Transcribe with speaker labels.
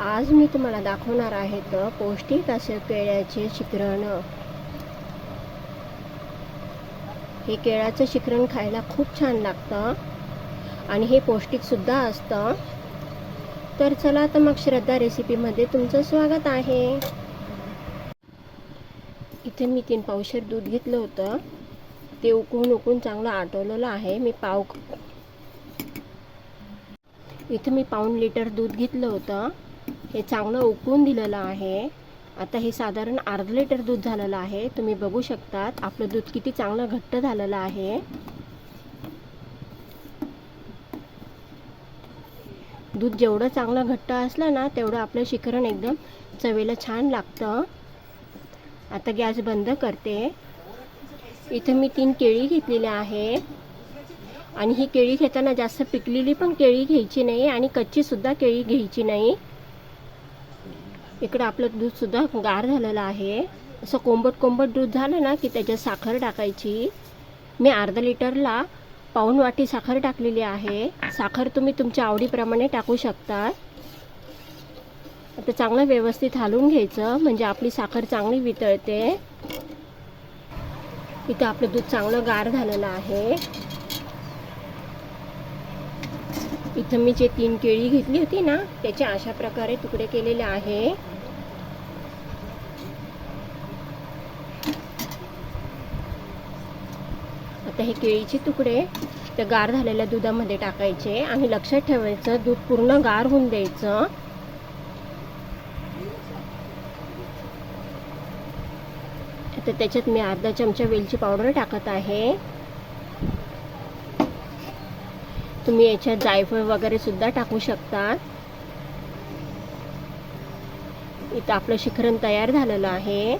Speaker 1: आज मी तुम्हाला दाखवणार आहे तर पौष्टिक असे केळ्याचे शिकरण. हे केळ्याचं शिकरण खायला खूप छान लागतं आणि हे पौष्टिकसुद्धा असतं. तर चला तर मग श्रद्धा रेसिपीमध्ये तुमचं स्वागत आहे. इथे मी तीन पावशेर दूध घेतलं होतं. ते उकळून उकळून चांगलं आटवलेलं आहे. मी पाव इथं मी पाऊण लिटर दूध घेतलं होतं. हे चांगलं उकळून दिलेलं आहे. आता हे साधारण अर्ध लिटर दूध झालेलं आहे. तुम्ही बघू शकतात आपलं दूध किती चांगलं घट्ट झालेलं आहे. दूध जेवढं चांगलं घट्ट असलं ना तेवढं आपलं शिखरण एकदम चवीला छान लागतं. आता गॅस बंद करते. इथं मी तीन केळी घेतलेली आहे. आणि ही केळी घेताना जास्त पिकलेली पण केळी घ्यायची नाही आणि कच्चीसुद्धा केळी घ्यायची नाही. इकडं आपलं दूधसुद्धा गार झालेलं आहे. असं कोंबट कोंबट दूध झालं ना की त्याच्यात साखर टाकायची. मी अर्धा लिटरला पाऊण वाटी साखर टाकलेली आहे. साखर तुम्ही तुमच्या आवडीप्रमाणे टाकू शकता. आता चांगलं व्यवस्थित हलवून घ्यायचं म्हणजे आपली साखर चांगली वितळते. इथं आपलं दूध चांगलं गार झालेलं आहे. इथं मी जे तीन केळी घेतली होती ना त्याचे अशा प्रकारे तुकडे केलेले आहे. आता हे केळीचे तुकडे त्या गार झालेल्या दुधामध्ये टाकायचे आणि लक्षात ठेवायचं दूध पूर्ण गार होऊन द्यायचं. आता त्याच्यात मी अर्धा चमचा वेलची पावडर टाकत आहे. तुम्ही याच्यात जायफळ वगैरे सुद्धा टाकू शकता इथं आपलं शिखरण तयार झालेलं आहे.